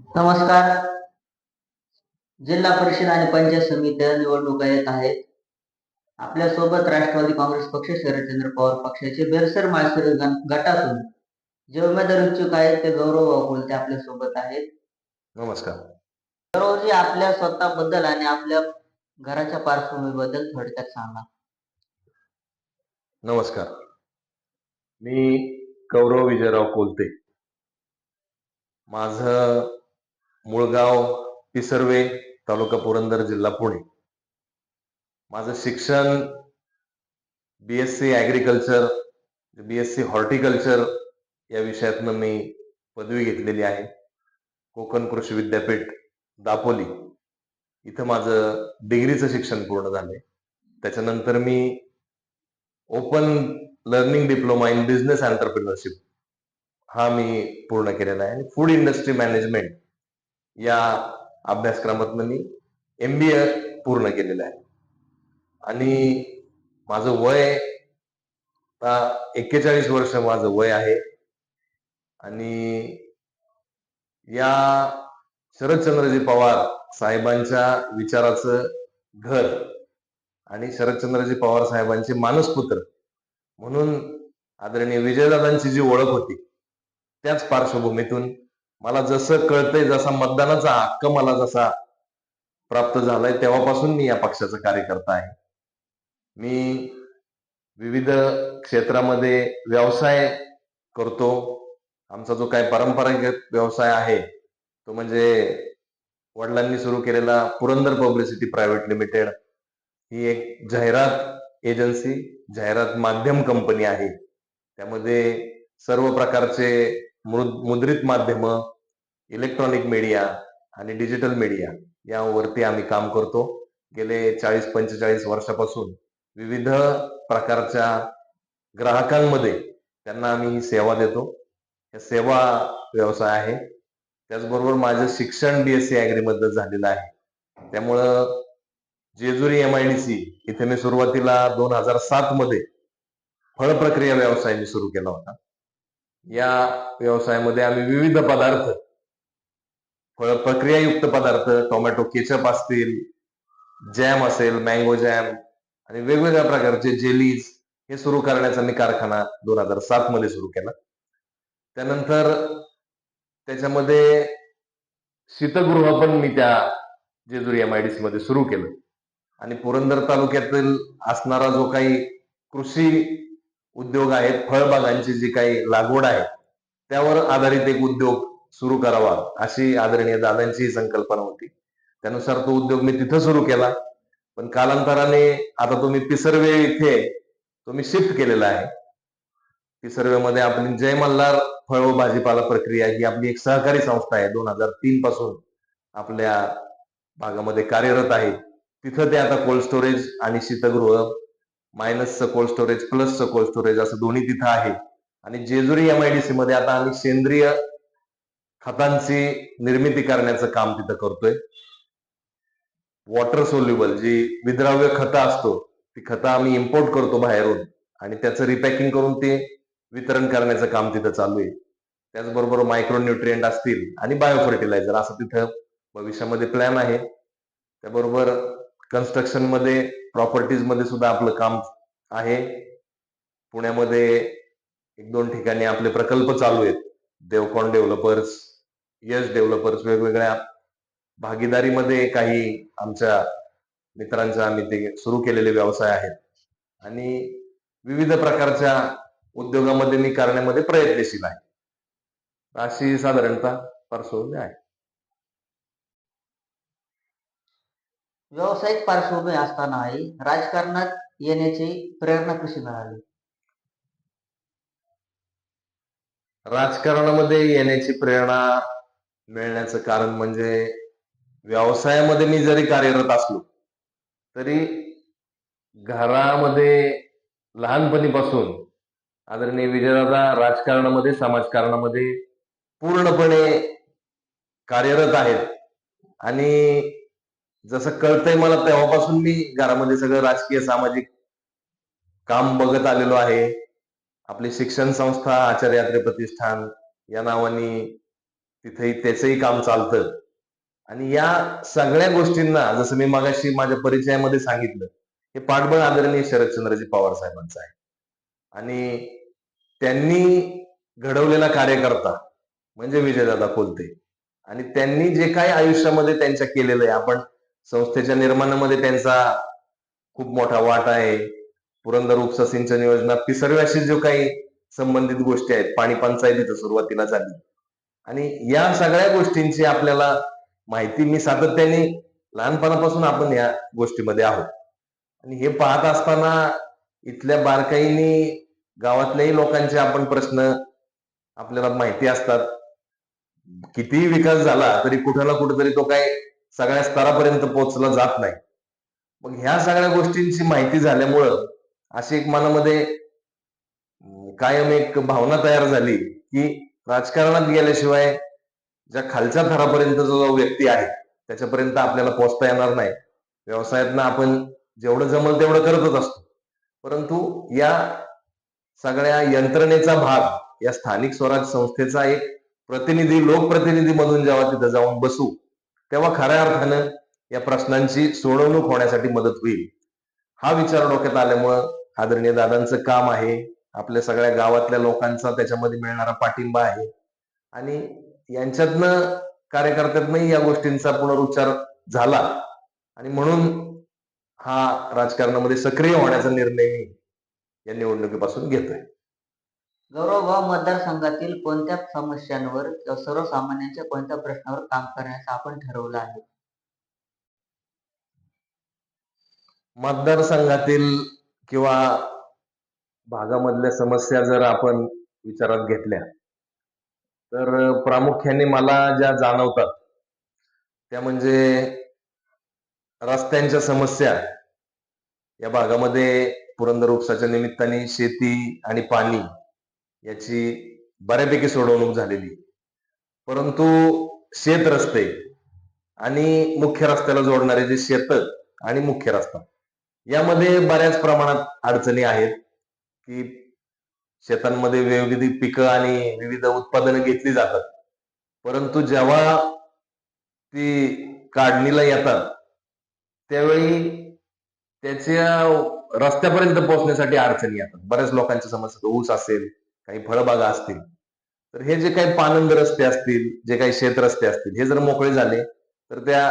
नमस्कार. जिल्हा परिषद आणि पंचायत समित्या निवडणुका येत आहेत. आपल्यासोबत राष्ट्रवादी काँग्रेस पक्ष शरदचंद्र पवार पक्षाचे बेरसर गण- गटातून जे उमेदवार इच्छुक आहेत ते गौरव कोलते आपल्यासोबत आहेत. नमस्कार. गौरवजी आपल्या स्वतःबद्दल आणि आपल्या घराच्या पार्श्वभूमीबद्दल थोडक्यात सांगा. नमस्कार. मी गौरव विजयराव कोलते. माझं मुळगाव पिसर्वे तालुका पुरंदर जिल्हा पुणे. माझं शिक्षण B S C agriculture B S C horticulture या विषयातनं मी पदवी घेतलेली आहे. कोकण कृषी विद्यापीठ दापोली. इथं माझं डिग्रीचं शिक्षण पूर्ण झालंय. त्याच्यानंतर मी open learning diploma in business entrepreneurship हा मी पूर्ण केलेला आहे. आणि फूड इंडस्ट्री मॅनेजमेंट या अभ्यासक्रमातनं मी एम बी ए पूर्ण केलेलं आहे. आणि माझं वय आता एक्केचाळीस वर्ष माझं वय आहे. आणि या शरदचंद्रजी पवार साहेबांच्या विचाराचं घर आणि शरदचंद्रजी पवार साहेबांचे मानसपुत्र म्हणून आदरणीय विजयदादांची जी ओळख होती त्याच पार्श्वभूमीतून मला जसं कळतंय जसा मतदानाचा हक्क मला जसा प्राप्त झालाय तेव्हापासून मी या पक्षाचा कार्यकर्ता आहे. मी विविध क्षेत्रामध्ये व्यवसाय करतो. आमचा जो काही पारंपरिक व्यवसाय आहे तो म्हणजे वडिलांनी सुरू केलेला पुरंदर पब्लिसिटी प्रायव्हेट लिमिटेड ही एक जाहिरात एजन्सी जाहिरात माध्यम कंपनी आहे. त्यामध्ये सर्व प्रकारचे मुद्रित माध्यम इलेक्ट्रॉनिक मीडिया आणि डिजिटल मीडिया यावरती आम्ही काम करतो. गेले चाळीस पंचेचाळीस वर्षापासून विविध प्रकारच्या ग्राहकांमध्ये त्यांना आम्ही ही सेवा देतो. या सेवा व्यवसाय आहे. त्याचबरोबर माझं शिक्षण बीएससी एस सी ॲग्रीमध्ये झालेलं आहे. त्यामुळं Jejuri M I D C इथे मी सुरुवातीला दोन हजार सात मध्ये फळ प्रक्रिया व्यवसाय मी सुरू केला होता. या व्यवसायामध्ये आम्ही विविध पदार्थ फळ प्रक्रियायुक्त पदार्थ टोमॅटो केचप असतील जॅम असेल मँगो जॅम आणि वेगवेगळ्या प्रकारचे जेलीज हे सुरू करण्याचा मी कारखाना दोन हजार सात मध्ये सुरू केला. त्यानंतर त्याच्यामध्ये शीतगृह पण मी त्या Jejuri M I D C मध्ये सुरू केलं. आणि पुरंदर तालुक्यातील असणारा जो काही कृषी उद्योग आहेत फळबागांची जी काही लागवड आहे त्यावर आधारित एक उद्योग सुरू करावा अशी आदरणीय दादांची ही संकल्पना होती. त्यानुसार तो उद्योग मी तिथं सुरू केला. पण कालांतराने आता तुम्ही पिसर्वे इथे तुम्ही शिफ्ट केलेला आहे. पिसर्वेमध्ये आपली जय मल्हार फळ व भाजीपाला प्रक्रिया ही आपली एक सहकारी संस्था आहे. दोन हजार तीन पासून आपल्या भागामध्ये कार्यरत आहे. तिथं ते आता कोल्ड स्टोरेज आणि शीतगृह मायनसचं कोल्ड स्टोरेज प्लसचं कोल्ड स्टोरेज असं दोन्ही तिथं आहे. आणि जेजुरी एमआयडीसी मध्ये आता आम्ही सेंद्रिय खतांची निर्मिती करण्याचं काम तिथं करतोय. वॉटर सोल्युबल जी विद्राव्य खतं असतो ती खतं आम्ही इम्पोर्ट करतो बाहेरून. आणि त्याचं रिपॅकिंग करून ते वितरण करण्याचं काम तिथं चालू आहे. त्याचबरोबर मायक्रो न्यूट्रिएंट असतील आणि बायो फर्टिलायझर असं तिथं भविष्यामध्ये प्लॅन आहे. त्याबरोबर कन्स्ट्रक्शनमध्ये प्रॉपर्टीजमध्ये सुद्धा आपलं काम आहे. पुण्यामध्ये एक दोन ठिकाणी आपले प्रकल्प चालू आहेत. देवकॉन डेव्हलपर्स यश डेव्हलपर्स वेगवेगळ्या भागीदारीमध्ये काही आमच्या मित्रांचा आम्ही ते सुरू केलेले व्यवसाय आहेत. आणि विविध प्रकारच्या उद्योगामध्ये मी करण्यामध्ये प्रयत्नशील आहे. अशी साधारणतः पार्श्वभूमी आहे. व्यावसायिक पार्श्वभूमी असतानाही राजकारणात येण्याची प्रेरणा कशी मिळाली? राजकारणामध्ये येण्याची प्रेरणा मिळण्याचं कारण म्हणजे व्यवसायामध्ये मी जरी कार्यरत असलो तरी घरामध्ये लहानपणीपासून आदरणीय विजयदादा राजकारणामध्ये समाजकारणामध्ये पूर्णपणे कार्यरत आहेत. आणि जसं कळतंय मला तेव्हापासून मी घरामध्ये सगळं राजकीय सामाजिक काम बघत आलेलो आहे. आपली शिक्षण संस्था आचार्य यात्रे प्रतिष्ठान या नावाने तिथेही त्याचंही काम चालतं. आणि या सगळ्या गोष्टींना जसं मी मागाशी माझ्या परिचयामध्ये सांगितलं हे पाठबळ आदरणीय शरदचंद्रजी पवार साहेबांचं आहे. आणि त्यांनी घडवलेला कार्यकर्ता म्हणजे विजयदादा कोलते. आणि त्यांनी जे काही आयुष्यामध्ये त्यांच्या केलेलं आहे आपण संस्थेच्या निर्माणामध्ये त्यांचा खूप मोठा वाटा आहे. पुरंदर उपसा सिंचन योजना ती सर्व अशी जो काही संबंधित गोष्टी आहेत पाणी पंचायतीचं सुरुवातीला झाली. आणि या सगळ्या गोष्टींची आपल्याला माहिती मी सातत्याने लहानपणापासून आपण या गोष्टीमध्ये आहोत. आणि हे पाहत असताना इथल्या बारकाईनी गावातल्याही लोकांचे आपण प्रश्न आपल्याला माहिती असतात. कितीही विकास झाला तरी कुठं ना कुठेतरी तो काय सगळ्या स्तरापर्यंत पोहोचला जात नाही. मग ह्या सगळ्या गोष्टींची माहिती झाल्यामुळं अशी एक मनामध्ये कायम एक भावना तयार झाली की राजकारणात गेल्याशिवाय ज्या खालच्या थरापर्यंत जो व्यक्ती आहे त्याच्यापर्यंत आपल्याला पोहोचता येणार नाही. व्यवसायातनं आपण जेवढं जमल तेवढं करतच असतो. परंतु या सगळ्या यंत्रणेचा भाग या स्थानिक स्वराज संस्थेचा एक प्रतिनिधी लोकप्रतिनिधी म्हणून जेव्हा तिथं जाऊन बसू तेव्हा खऱ्या अर्थानं या प्रश्नांची सोडवणूक होण्यासाठी मदत होईल. हा विचार डोक्यात आल्यामुळं आदरणीय दादांचं काम आहे. आपल्या सगळ्या गावातल्या लोकांचा त्याच्यामध्ये मिळणारा पाठिंबा आहे. आणि यांच्यातनं कार्यकर्त्यातनंही या गोष्टींचा पुनरुच्चार झाला. आणि म्हणून हा राजकारणामध्ये सक्रिय होण्याचा निर्णय मी या निवडणुकीपासून घेतोय. गौरवभाव मतदारसंघातील कोणत्या समस्यांवर किंवा सर्वसामान्यांच्या कोणत्या प्रश्नावर काम करण्याचं आपण ठरवलं आहे? मतदारसंघातील किंवा भागामधल्या समस्या जर आपण विचारात घेतल्या तर प्रामुख्याने मला ज्या जाणवतात त्या म्हणजे रस्त्यांच्या समस्या. या भागामध्ये पुरंदर उपसाच्या निमित्ताने शेती आणि पाणी याची बऱ्यापैकी सोडवणूक झालेली परंतु शेत रस्ते आणि मुख्य रस्त्याला जोडणारे जे शेत आणि मुख्य रस्ता यामध्ये बऱ्याच प्रमाणात अडचणी आहेत की शेतांमध्ये विविध पिकं आणि विविध उत्पादनं घेतली जातात. परंतु जेव्हा ती काढणीला येतात त्यावेळी त्याच्या रस्त्यापर्यंत पोहोचण्यासाठी अडचणी येतात. बऱ्याच लोकांच्या समस्या ऊस असेल काही फळबागा असतील. तर हे जे काही पानंद रस्ते असतील जे काही शेत रस्ते असतील हे जर मोकळे झाले तर त्या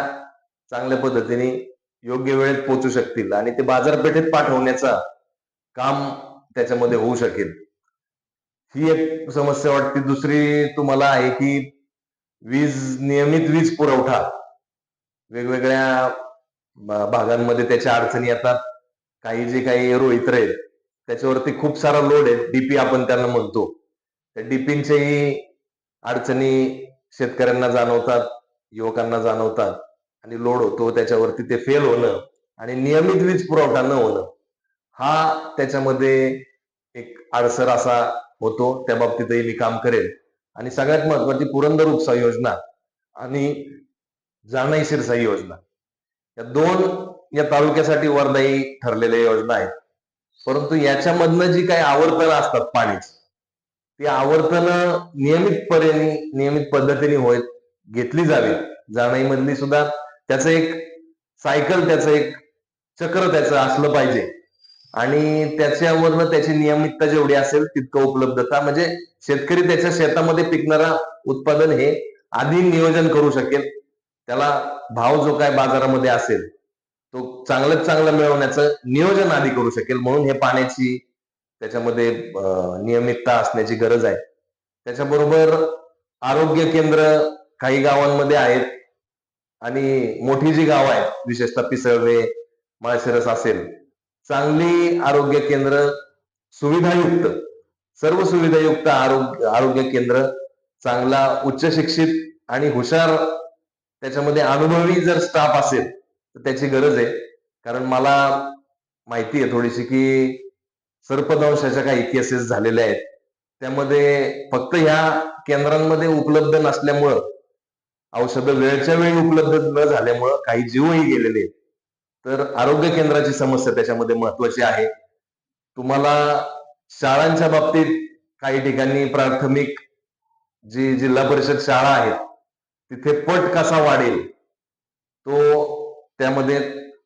चांगल्या पद्धतीने योग्य वेळेत पोचू शकतील आणि ते बाजारपेठेत पाठवण्याचा काम त्याच्यामध्ये होऊ शकेल. ही एक समस्या वाटते. दुसरी तुम्हाला आहे की वीज नियमित वीज पुरवठा वेगवेगळ्या भागांमध्ये त्याच्या अडचणी येतात. काही जे काही रोहित्र आहेत त्याच्यावरती खूप सारा लोड आहे. डीपी आपण त्यांना म्हणतो. त्या डीपींच्याही अडचणी शेतकऱ्यांना जाणवतात युवकांना जाणवतात आणि लोड होतो. त्याच्यावरती ते फेल होणं आणि नियमित वीज पुरवठा न होणं. हा त्याच्यामध्ये एक अडसर असा होतो. त्या बाबतीतही मी काम करेल. आणि सगळ्यात महत्वाची पुरंदर उपसा योजना आणि जाणई शिरसाई योजना. या दोन या तालुक्यासाठी वरदायी ठरलेल्या योजना आहेत. परंतु याच्यामधनं जी काही आवर्तनं असतात पाण्याची ती आवर्तनं नियमितपणे नियमित पद्धतीने होत घेतली जावी. जाणाईमधली सुद्धा त्याचं एक सायकल त्याचं एक चक्र त्याचं असलं पाहिजे. आणि त्याच्यावरनं त्याची नियमितता जेवढी असेल तितकं उपलब्धता. म्हणजे शेतकरी त्याच्या शेतामध्ये पिकणारा उत्पादन हे आधी नियोजन करू शकेल. त्याला भाव जो काय बाजारामध्ये असेल तो चांगल्यात चांगला मिळवण्याचं नियोजन आधी करू शकेल. म्हणून हे पाण्याची त्याच्यामध्ये नियमितता असण्याची गरज आहे. त्याच्याबरोबर आरोग्य केंद्र काही गावांमध्ये आहेत. आणि मोठी जी गावं आहेत विशेषतः पिसळवे माळशिरस असेल चांगली आरोग्य केंद्र सुविधायुक्त सर्व सुविधायुक्त आरोग्य आरोग्य केंद्र चांगला उच्च शिक्षित आणि हुशार त्याच्यामध्ये अनुभवी जर स्टाफ असेल तर त्याची गरज आहे. कारण मला माहिती आहे थोडीशी की सर्पदंशाच्या काही केसेस झालेल्या आहेत. त्यामध्ये फक्त ह्या केंद्रांमध्ये उपलब्ध नसल्यामुळं औषधं वेळच्या वेळी उपलब्ध न झाल्यामुळं काही जीवही गेलेले आहेत. तर आरोग्य केंद्राची समस्या त्याच्यामध्ये महत्वाची आहे. तुम्हाला शाळांच्या बाबतीत काही ठिकाणी प्राथमिक जी जिल्हा परिषद शाळा आहेत तिथे पट कसा वाढेल तो त्यामध्ये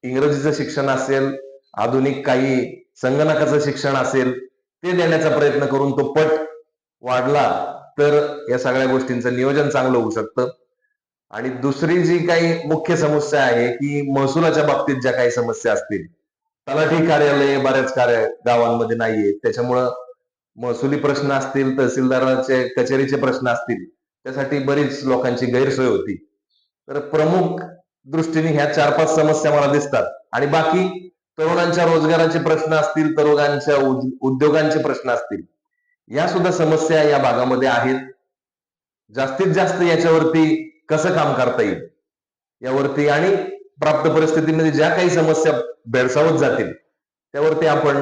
इंग्रजीचं शिक्षण असेल आधुनिक काही संगणकाचं शिक्षण असेल ते देण्याचा प्रयत्न करून तो पट वाढला तर या सगळ्या गोष्टींचं नियोजन चांगलं होऊ शकतं. आणि दुसरी जी काही मुख्य समस्या आहे की महसुलाच्या बाबतीत ज्या काही समस्या असतील तलाठी कार्यालय बऱ्याच कार्य गावांमध्ये नाहीये. त्याच्यामुळं महसुली प्रश्न असतील तहसीलदाराचे कचेरीचे प्रश्न असतील त्यासाठी बरीच लोकांची गैरसोय होती. तर प्रमुख दृष्टीने ह्या चार पाच समस्या मला दिसतात. आणि बाकी तरुणांच्या रोजगाराचे प्रश्न असतील तरुणांच्या उद्योगांचे प्रश्न असतील या सुद्धा समस्या या भागामध्ये आहेत. जास्तीत जास्त याच्यावरती कसं काम करता येईल? यावरती आणि प्राप्त परिस्थितीमध्ये ज्या काही समस्या भेडसावत जातील त्यावरती आपण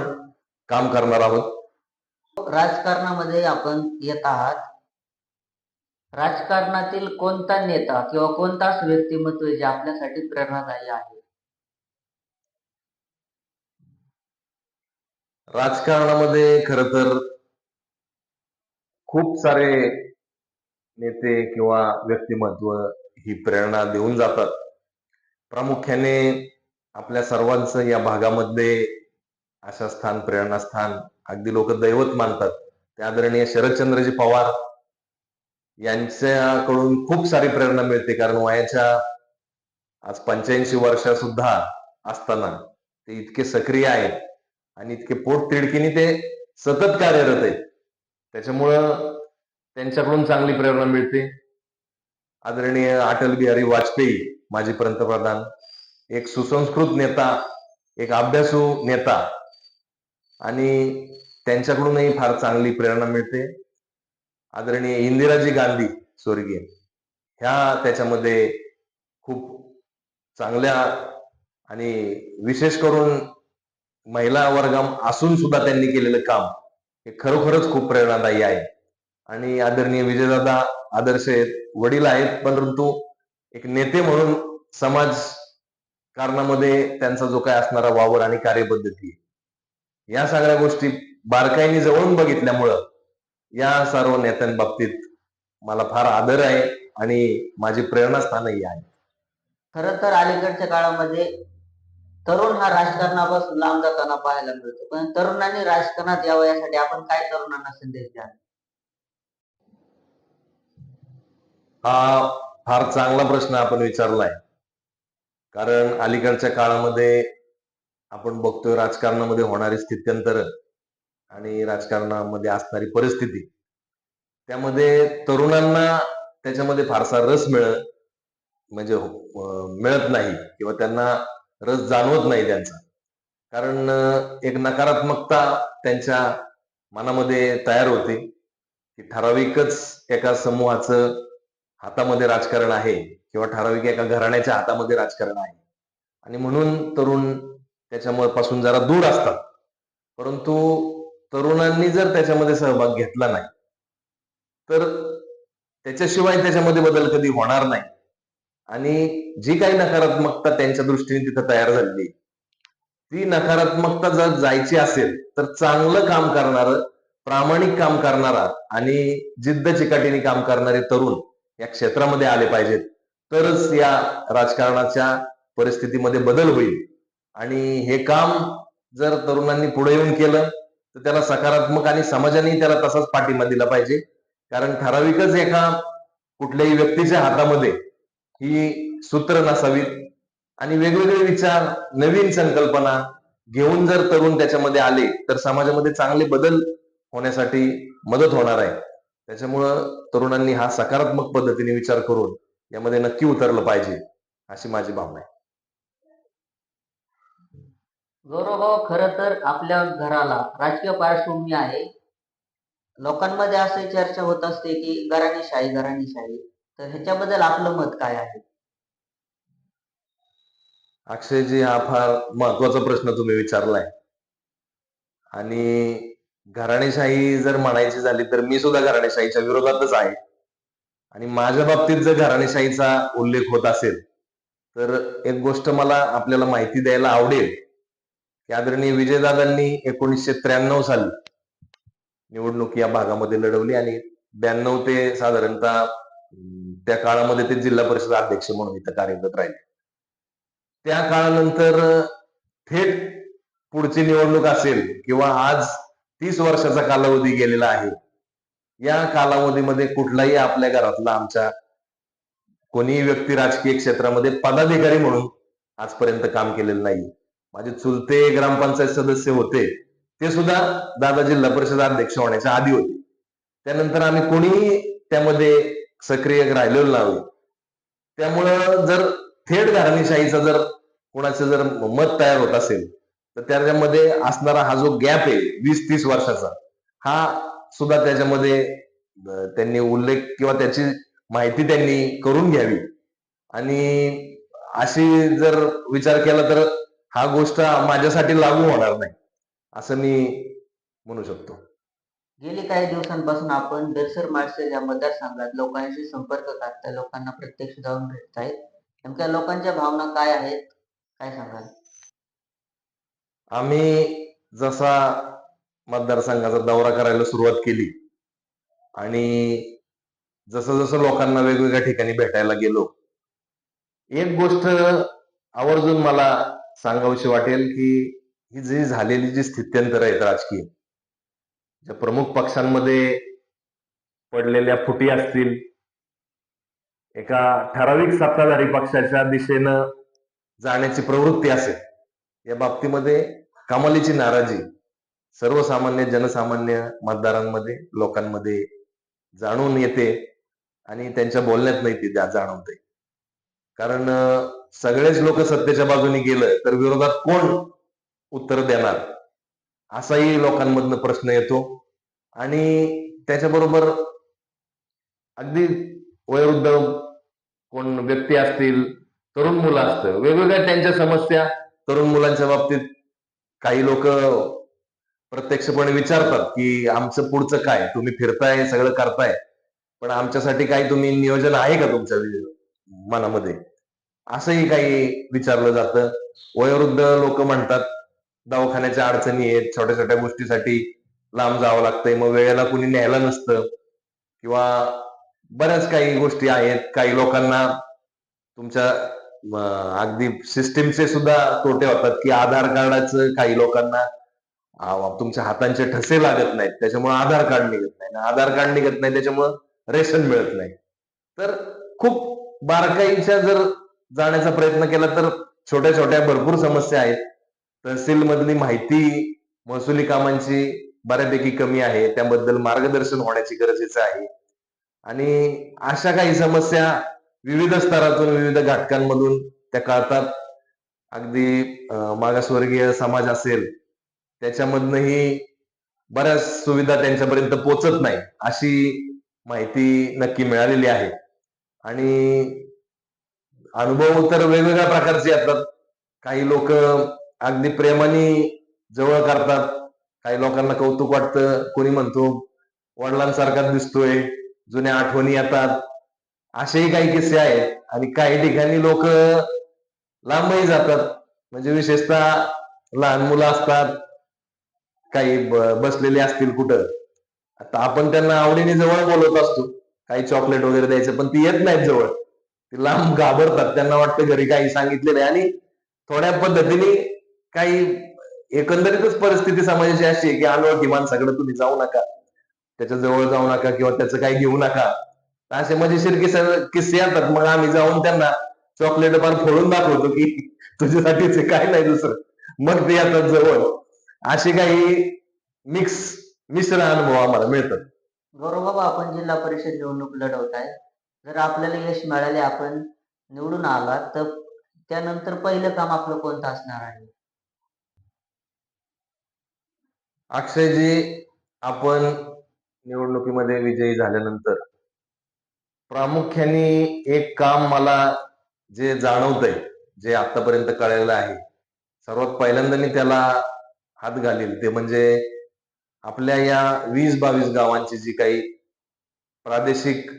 काम करणार आहोत. राजकारणामध्ये आपण येत आहात. राजकारणातील कोणता नेता किंवा कोणता व्यक्तिमत्व जे आपल्यासाठी प्रेरणादायी आहे? राजकारणामध्ये खर तर खूप सारे नेते किंवा व्यक्तिमत्व ही प्रेरणा देऊन जातात. प्रामुख्याने आपल्या सर्वांचं या भागामध्ये अशा स्थान प्रेरणास्थान अगदी लोक दैवत मानतात. ते आदरणीय शरदचंद्रजी पवार यांच्याकडून खूप सारी प्रेरणा मिळते. कारण वयाच्या आज पंच्याऐंशी वर्ष सुद्धा असताना ते इतके सक्रिय आहेत आणि इतके पोट तिडकीने ते सतत कार्यरत आहेत. त्याच्यामुळं त्यांच्याकडून चांगली प्रेरणा मिळते. आदरणीय अटल बिहारी वाजपेयी माजी पंतप्रधान एक सुसंस्कृत नेता एक अभ्यासू नेता आणि त्यांच्याकडूनही फार चांगली प्रेरणा मिळते. आदरणीय इंदिराजी गांधी स्वर्गीय. ह्या त्याच्यामध्ये खूप चांगल्या आणि विशेष करून महिला वर्गम असून सुद्धा त्यांनी केलेलं काम हे खरोखरच खूप प्रेरणादायी आहे. आणि आदरणीय विजयदादा आदर्श आहेत वडील आहेत परंतु एक नेते म्हणून समाज कारणामध्ये त्यांचा जो काय असणारा वावर आणि कार्यपद्धती या सगळ्या गोष्टी बारकाईने जवळून बघितल्यामुळं या सर्व नेत्यांबाबतीत मला फार आदर आहे आणि माझी प्रेरणास्थानही आहे. खरं तर अलीकडच्या काळामध्ये तरुण हा राजकारणापासून लांब जाताना पाहायला मिळतो. पण तरुणांनी राजकारणात यावं यासाठी आपण काय तरुणांना संदेश द्याल? हा फार चांगला प्रश्न आपण विचारलाय. कारण अलीकडच्या काळामध्ये आपण बघतोय राजकारणामध्ये होणारी स्थित्यंतर. आणि राजकारणामध्ये असणारी परिस्थिती. त्यामध्ये तरुणांना त्याच्यामध्ये फारसा रस मिळत म्हणजे हो, मिळत नाही किंवा त्यांना रस जाणवत नाही त्यांचा. कारण एक नकारात्मकता त्यांच्या मनामध्ये तयार होते की ठराविकच एका समूहाचं हातामध्ये राजकारण आहे किंवा ठराविक एका घराण्याच्या हातामध्ये राजकारण आहे. आणि म्हणून तरुण त्याच्यामुळे पासून जरा दूर असतात. परंतु तरुणांनी जर त्याच्यामध्ये सहभाग घेतला नाही तर त्याच्याशिवाय त्याच्यामध्ये बदल कधी होणार नाही. आणि जी काही नकारात्मकता त्यांच्या दृष्टीने तिथं तयार झालेली ती नकारात्मकता जर जायची असेल तर चांगलं काम करणार प्रामाणिक काम करणारा आणि जिद्द चिकाटीने काम करणारे तरुण या क्षेत्रामध्ये आले पाहिजेत. तरच या राजकारणाच्या परिस्थितीमध्ये बदल होईल. आणि हे काम जर तरुणांनी पुढे येऊन केलं तर त्याला सकारात्मक आणि समाजाने त्याला तसाच पाठिंबा दिला पाहिजे. कारण ठराविकच एका कुठल्याही व्यक्तीच्या हातामध्ये ही सूत्र नसावीत. आणि वेगवेगळे विचार नवीन संकल्पना घेऊन जर तरुण त्याच्यामध्ये आले तर समाजामध्ये चांगले बदल होण्यासाठी मदत होणार आहे. त्याच्यामुळं तरुणांनी हा सकारात्मक पद्धतीने विचार करून यामध्ये नक्की उतरलं पाहिजे अशी माझी भावना आहे. गौरवभाऊ हो, खरं तर आपल्या घराला राजकीय पार्श्वभूमी आहे. लोकांमध्ये अशी चर्चा होत असते की घराणेशाही घराणीशाही तर ह्याच्याबद्दल आपलं मत काय आहे? अक्षयजी हा फार महत्त्वाचा प्रश्न तुम्ही विचारलाय. आणि घराणेशाही जर म्हणायची झाली तर मी सुद्धा घराणेशाहीच्या विरोधातच आहे. आणि माझ्या बाबतीत जर घराणेशाहीचा उल्लेख होत असेल तर एक गोष्ट मला आपल्याला माहिती द्यायला आवडेल. आदरणीय विजयदादांनी एकोणीसशे त्र्याण्णव साली निवडणूक या भागामध्ये लढवली आणि ब्याण्णव ते साधारणतः त्या काळामध्ये ते जिल्हा परिषद अध्यक्ष म्हणून इथं कार्यरत राहिले. त्या काळानंतर थेट पुढची निवडणूक असेल किंवा आज तीस वर्षाचा कालावधी गेलेला आहे या कालावधीमध्ये कुठलाही आपल्या घरातला आमच्या कोणीही व्यक्ती राजकीय क्षेत्रामध्ये पदाधिकारी म्हणून आजपर्यंत काम केलेलं नाही माझे चुलते ग्रामपंचायत सदस्य होते. ते सुद्धा दादा जिल्हा परिषद अध्यक्ष होण्याच्या आधी होते. त्यानंतर आम्ही कोणीही त्यामध्ये सक्रिय राहिलेलो नाही. त्यामुळं जर थेट घराणीशाहीचा जर कोणाचं जर मत तयार होत असेल तर त्याच्यामध्ये असणारा हा जो गॅप आहे वीस तीस वर्षाचा हा सुद्धा त्याच्यामध्ये त्यांनी उल्लेख किंवा त्याची माहिती त्यांनी करून घ्यावी. आणि अशी जर विचार केला तर हा गोष्ट माझ्यासाठी लागू होणार नाही असं मी म्हणू शकतो. गेली काही दिवसांपासून आपण बेलसर माळसेर या मतदारसंघात लोकांशी संपर्क साधताय लोकांना प्रत्यक्ष जाऊन भेटतायत नेमक्या लोकांच्या भावना काय आहेत? काय सांगाल? आम्ही जसा मतदारसंघाचा दौरा करायला सुरुवात केली आणि जसं जसं लोकांना वेगवेगळ्या ठिकाणी भेटायला गेलो एक गोष्ट आवर्जून मला सांगावीशी वाटेल की ही जी झालेली जी स्थित्यंतर आहेत राजकीय ज्या प्रमुख पक्षांमध्ये पडलेल्या फुटी असतील एका ठराविक सत्ताधारी पक्षाच्या दिशेनं जाण्याची प्रवृत्ती असेल या बाबतीमध्ये कमालीची नाराजी सर्वसामान्य जनसामान्य मतदारांमध्ये लोकांमध्ये जाणून येते आणि त्यांच्या बोलण्यात नाही ती जा- जाणवते. कारण सगळेच लोक सत्तेच्या बाजूने गेलं तर विरोधात कोण उत्तर देणार? असाही लोकांमधनं प्रश्न येतो. आणि त्याच्याबरोबर अगदी वयोवृद्ध कोण व्यक्ती असतील तरुण मुलं असतं वेगवेगळ्या त्यांच्या समस्या तरुण मुलांच्या बाबतीत काही लोक प्रत्यक्षपणे विचारतात की आमचं पुढचं काय? तुम्ही फिरताय सगळं करताय पण आमच्यासाठी काही तुम्ही नियोजन आहे का तुमच्या मनामध्ये? असंही काही विचारलं जातं. वयोवृद्ध लोक म्हणतात दवाखान्याच्या अडचणी आहेत छोट्या छोट्या गोष्टीसाठी लांब जावं लागतंय मग वेळेला कुणी न्यायला नसतं. किंवा बऱ्याच काही गोष्टी आहेत. काही लोकांना तुमच्या अगदी सिस्टीमचे सुद्धा तोटे होतात की आधार कार्डाचं काही लोकांना तुमच्या हातांचे ठसे लागत नाहीत त्याच्यामुळे आधार कार्ड निघत नाही. आधार कार्ड निघत नाही त्याच्यामुळे रेशन मिळत नाही. तर खूप बारकाईच्या जर जाण्याचा प्रयत्न केला तर छोट्या छोट्या भरपूर समस्या आहेत. तहसील मधली माहिती महसुली कामांची बऱ्यापैकी कमी आहे. त्याबद्दल मार्गदर्शन होण्याची गरजेचं आहे. आणि अशा काही समस्या विविध स्तरातून विविध घटकांमधून त्या कळतात. अगदी मागासवर्गीय समाज असेल त्याच्यामधनही बऱ्याच सुविधा त्यांच्यापर्यंत पोचत नाही अशी माहिती नक्की मिळालेली आहे. आणि अनुभव तर वेगवेगळ्या प्रकारचे येतात. काही लोक अगदी प्रेमाने जवळ करतात. काही लोकांना कौतुक वाटतं. कोणी म्हणतो वडिलांसारखाच दिसतोय. जुन्या आठवणी येतात. असेही काही किस्से आहेत. आणि काही ठिकाणी लोक लांबही जातात. म्हणजे विशेषतः लहान मुलं असतात. काही बसलेले असतील कुठं. आता आपण त्यांना आवडीने जवळ बोलत असतो. काही चॉकलेट वगैरे द्यायचं पण ती येत नाहीत जवळ. ती लांब घाबरतात. त्यांना वाटतं घरी काही सांगितलेलं आहे आणि थोड्या पद्धतीने काही एकंदरीतच परिस्थिती समाजाची अशी आहे की अनोळखी माणसाकडे तुम्ही जाऊ नका. त्याच्याजवळ जाऊ नका किंवा त्याचं काही घेऊ नका. असे म्हणजे मजेशीर किस्से किस्से येतात. मग आम्ही जाऊन त्यांना चॉकलेट पार फोडून दाखवतो की तुझ्यासाठीच काय नाही दुसरं. मग ते येतात जवळ. असे काही मिक्स मिश्र अनुभव आम्हाला मिळतात. बरोबर आपण जिल्हा परिषद निवडणूक लढवत आहे. जर आपल्याला यश मिळाले आपण निवडून आला तर त्यानंतर पहिलं काम आपलं कोणतं असणार आहे? अक्षयजी आपण निवडणुकीमध्ये विजयी झाल्यानंतर प्रामुख्याने एक काम मला जे जाणवतंय जे आतापर्यंत कळलेलं आहे सर्वात पहिल्यांदा मी त्याला हात घालील ते म्हणजे आपल्या या वीस बावीस गावांची जी काही प्रादेशिक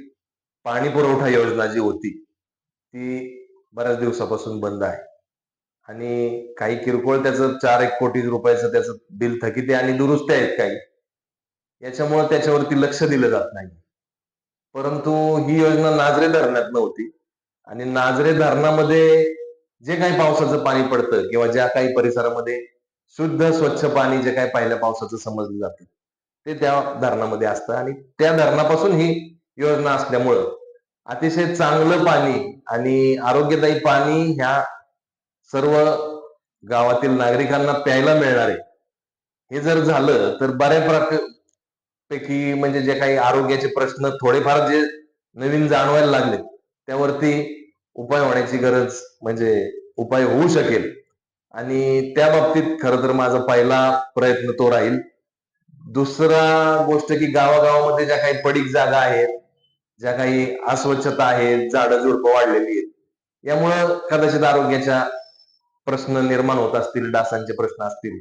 पाणी पुरवठा योजना जी होती ती बऱ्याच दिवसापासून बंद आहे. आणि काही किरकोळ त्याचं चार एक कोटी रुपयाचं त्याचं बिल थकीत आहे आणि दुरुस्त्या आहेत काही. याच्यामुळे त्याच्यावरती लक्ष दिलं जात नाही. परंतु ही योजना नाजरे धरणात नव्हती. आणि नाजरे धरणामध्ये जे काही पावसाचं पाणी पडतं किंवा ज्या काही परिसरामध्ये शुद्ध स्वच्छ पाणी जे काही पहिल्या पावसाचं समजलं जातं ते त्या धरणामध्ये असतं. आणि त्या धरणापासून ही योजना असल्यामुळं. अतिशय चांगलं पाणी आणि आरोग्यदायी पाणी ह्या सर्व गावातील नागरिकांना प्यायला मिळणार. आहे हे जर झालं तर बऱ्याच पैकी म्हणजे जे काही आरोग्याचे प्रश्न थोडेफार जे नवीन जाणवायला लागले त्यावरती उपाय होण्याची गरज म्हणजे उपाय होऊ शकेल. आणि त्या बाबतीत खर तर माझा पहिला प्रयत्न तो राहील. दुसरा गोष्ट की गावागावामध्ये ज्या काही पडीक जागा आहेत ज्या काही अस्वच्छता आहेत झाडं झुडपं वाढलेली आहेत यामुळं कदाचित आरोग्याच्या प्रश्न निर्माण होत असतील डासांचे प्रश्न असतील.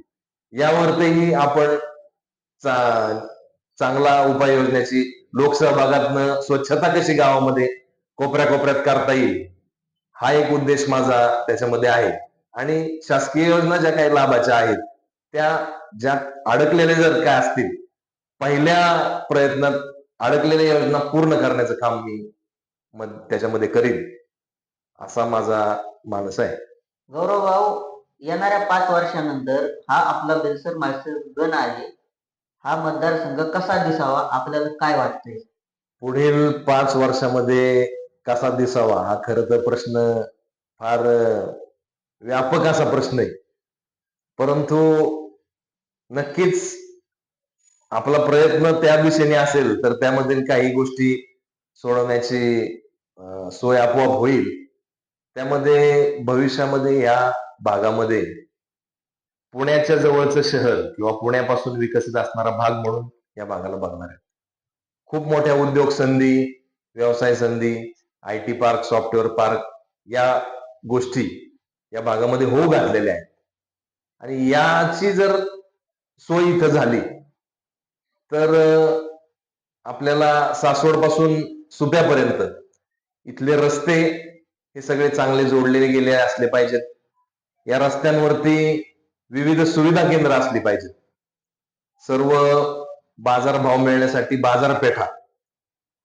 यावरतही आपण चा- चांगला योजण्याची लोकसहभागातनं स्वच्छता कशी गावामध्ये कोपऱ्या कोपऱ्यात करता येईल हा एक उद्देश माझा त्याच्यामध्ये आहे. आणि शासकीय योजना ज्या काही लाभाच्या आहेत त्या ज्या अडकलेल्या जर काय असतील पहिल्या प्रयत्नात अडकलेल्या योजना पूर्ण करण्याचं काम मी मध- त्याच्यामध्ये करीन असा माझा मानस आहे. गौरव भाऊ येणाऱ्या पाच वर्षानंतर हा आपला बेलसर माळसर गण आहे हा मतदारसंघ कसा दिसावा आपल्याला काय वाटतंय? पुढील पाच वर्षामध्ये कसा दिसावा हा खरं तर प्रश्न फार व्यापक असा प्रश्न आहे. परंतु नक्कीच आपला प्रयत्न त्या दिशेने असेल तर त्यामधील काही गोष्टी सोडवण्याची सोय आपोआप होईल. त्यामध्ये भविष्यामध्ये या भागामध्ये पुण्याच्या जवळचं शहर किंवा पुण्यापासून विकसित असणारा भाग म्हणून या भागाला बघणार आहे खूप मोठ्या उद्योग संधी व्यवसाय संधी I T park software park या गोष्टी या भागामध्ये होऊ घातलेल्या आहेत. आणि याची जर सोय इथं झाली तर आपल्याला सासवडपासून सुप्यापर्यंत इथले रस्ते हे सगळे चांगले जोडलेले गेले असले पाहिजेत. या रस्त्यांवरती विविध सुविधा केंद्र असली पाहिजेत. सर्व बाजारभाव मिळण्यासाठी बाजारपेठा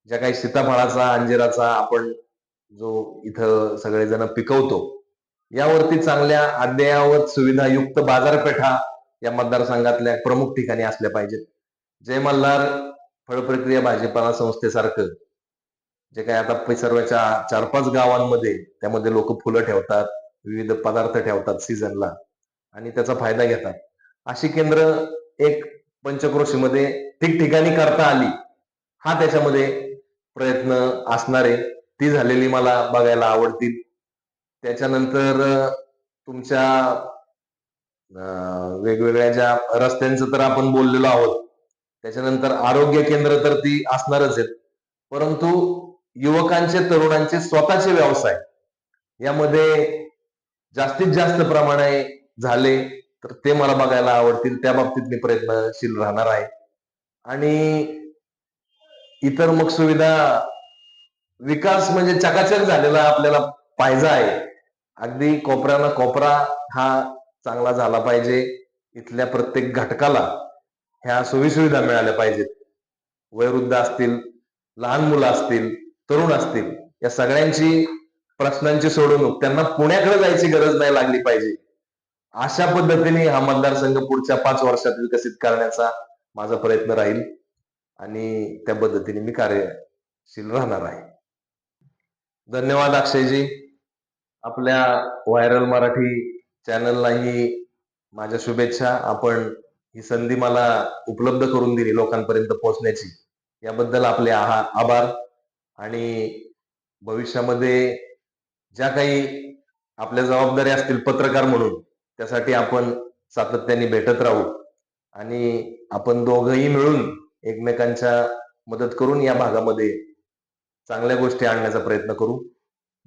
ज्या काही सीताफळाचा अंजिराचा आपण जो इथं सगळेजण पिकवतो यावरती चांगल्या अद्ययावत सुविधायुक्त बाजारपेठा या मतदारसंघातल्या प्रमुख ठिकाणी असल्या पाहिजेत. जय मल्हार फळ प्रक्रिया भाजीपाला संस्थेसारखं. जे काय आता सर्वच्या चार पाच गावांमध्ये त्यामध्ये लोक फुलं ठेवतात विविध पदार्थ ठेवतात सीझनला आणि त्याचा फायदा घेतात. अशी केंद्र एक पंचक्रोशीमध्ये ठिकठिकाणी करता आली हा त्याच्यामध्ये प्रयत्न असणारे. ती झालेली मला बघायला आवडतील. त्याच्यानंतर तुमच्या अं, वेगवेगळ्या ज्या रस्त्यांचं तर आपण बोललेलो आहोत त्याच्यानंतर आरोग्य केंद्र तर ती असणारच आहेत. परंतु युवकांचे तरुणांचे स्वतःचे व्यवसाय यामध्ये जास्तीत जास्त प्रमाणे झाले तर ते मला बघायला आवडतील. त्या बाबतीत मी प्रयत्नशील राहणार आहे. आणि इतर मग सुविधा विकास म्हणजे चकाचक झालेला आपल्याला पाहिजे आहे. अगदी कोपऱ्यानं कोपरा हा चांगला झाला पाहिजे. इथल्या प्रत्येक घटकाला ह्या सोयीसुविधा मिळाल्या पाहिजेत. वयोवृद्ध असतील लहान मुलं असतील तरुण असतील या सगळ्यांची प्रश्नांची सोडवणूक त्यांना पुण्याकडे जायची गरज नाही लागली पाहिजे. अशा पद्धतीने हा मतदारसंघ पुढच्या पाच वर्षात विकसित करण्याचा माझा प्रयत्न राहील आणि त्या पद्धतीने मी कार्यशील राहणार आहे. धन्यवाद अक्षयजी. आपल्या व्हायरल मराठी चॅनललाही माझ्या शुभेच्छा. आपण ही संधी मला उपलब्ध करून दिली लोकांपर्यंत पोहोचण्याची. याबद्दल आपले आहा आभार. आणि भविष्यामध्ये ज्या काही आपल्या जबाबदाऱ्या असतील पत्रकार म्हणून त्यासाठी आपण सातत्याने भेटत राहू. आणि आपण दोघंही मिळून एकमेकांच्या मदत करून या भागामध्ये चांगल्या गोष्टी आणण्याचा प्रयत्न करू.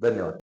धन्यवाद.